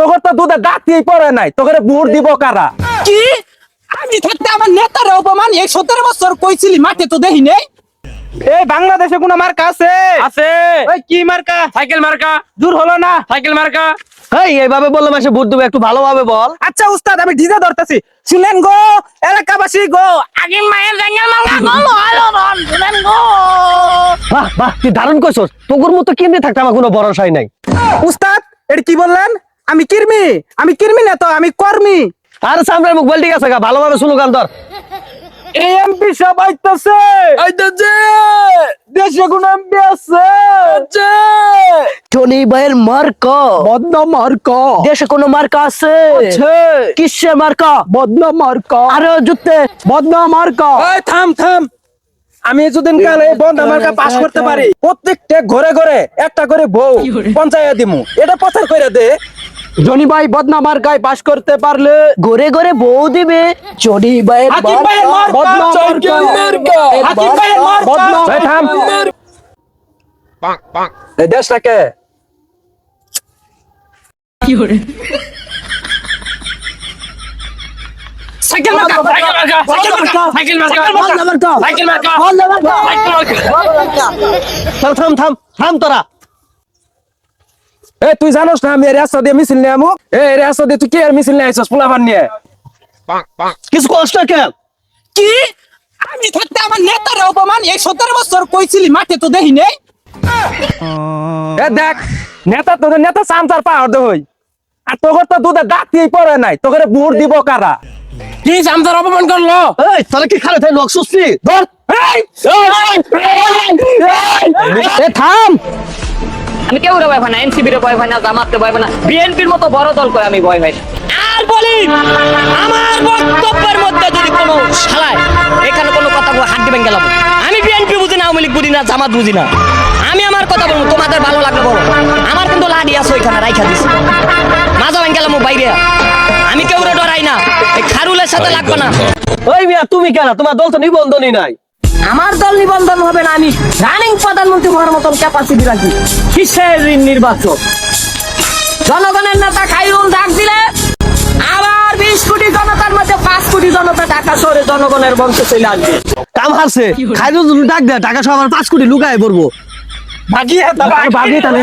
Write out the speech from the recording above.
তোকে তো দুধে দাঁতিয়ে পড়ে নাই। তোকে বুট দিব কারা? কি? আমি থাকতে আমার নেতারা অপমান এই সতেরো বছর কইছিলি মাঠে তো দেখি নেই। এই বাংলাদেশে কোন মার্কা আছে? আছে। ওই কি মার্কা? সাইকেল মার্কা। দূর হলো না। সাইকেল মার্কা। এই এইভাবে বললাম এসে ভোট দেবো একটু ভালোভাবে বল। আচ্ছা উস্তাদ আমি ডিজে ধরতেছি। শুনেন গো এলাকাবাসী গো আগে মায়ের জাঙ্গাল মার্কা গলো আলো রন শুনেন গো। বাহ বাহ তুই দারুণ কইছস। তোর মতো কেমনি থাকতে আমার কোনো ভরসাই নাই। উস্তাদ এটা কি বললেন? আমি কিরমি আমি কিরমি না তো আমি কর্মী। আর সামনের মুখ বল ঠিক আছে গা, ভালোভাবে শুনো গান ধর। এমপি সব আইতাছে। আইতাছে। দেশে কোন এমপি আছে। টনি ভাইয়ের মার্কা। বদনা মার্কা। দেশে কোনো মার্কা আছে? কিসের মার্কা? বদনা মার্কা। আরে জুতে। বদনা মার্কা। এই থাম থাম। আমি যদিন কালে বদনা মার্কা পাস করতে পারি। প্রত্যেকটা ঘরে ঘরে একটা করে বউ পঞ্চায়েত দিমু। এটা প্রচার করে দে। জনি ভাই বদনা মার্কায় পাস করতে পারলে? ঘরে ঘরে বউ দিবে। জনি দেশটাকে সাইকেল মার্কা সাইকেল মার্কা সাইকেল মার্কা সাইকেল মার্কা সাইকেল মার্কা থাম থাম থাম থাম তোরা। এ তুই জানোস না আমি রাস্তা দিয়ে মিছিল নিয়ে আমুক এই রাস্তা দিয়ে তুই কি আর মিছিল নিয়ে আইছস পোলাপান নিয়ে কিছু কষ্ট কেন কি আমি থাকতে আমার নেতারা অপমান এই সতেরো বছর কইছিলি মাঠে তো দেখি নেই এ দেখ নেতা তোদের নেতা সামসার পাহাড় দে হই আর তোকে তো দুধে দাঁতিয়ে পড়ে নাই তোকে বুট দিব কারা কি সামদার অপমান করল এই তোরা কি খালে তাই নক সুস্তি ধর এই! থাম আমি কেউ ভয় পাই না এনসিপির ভয় পাই না জামাতে ভয় পাই না বিএনপির মতো বড় দল করে আমি ভয় পাই আর বলি আমার বক্তব্যের মধ্যে যদি কোনো শালায় এখানে কোনো কথা বলে হাত দিবেন গেলাম আমি বিএনপি বুঝি না আওয়ামী লীগ বুঝি না জামাত বুঝি না। আমি আমার কথা বলব তোমাদের ভালো লাগবে বলো। আমার কিন্তু লাডি আছে ওইখানে রাইখা দিছি। মাজা ভেঙে গেলাম বাইরে। আমি কেউ ডরাই না এই খারুলের সাথে লাগবে না। ওই মিয়া তুমি কেন? তোমার দল তো নিবন্ধনই নাই। আমার দল নিবন্ধন হবে না আমি রানিং প্রধানমন্ত্রী হওয়ার মতন ক্যাপাসিটি রাখি। কিসের নির্বাচন জনগণের নেতা খাইরুল ডাক দিলে আবার বিশ কোটি জনতার মধ্যে পাঁচ কোটি জনতা ঢাকা শহরে জনগণের বংশে চলে আসবে। কাম হারছে। খাইরুল ডাক দেয় টাকা সব আমার পাঁচ কোটি লুকায় পড়ব। ভাগিয়ে বাগিয়ে তাহলে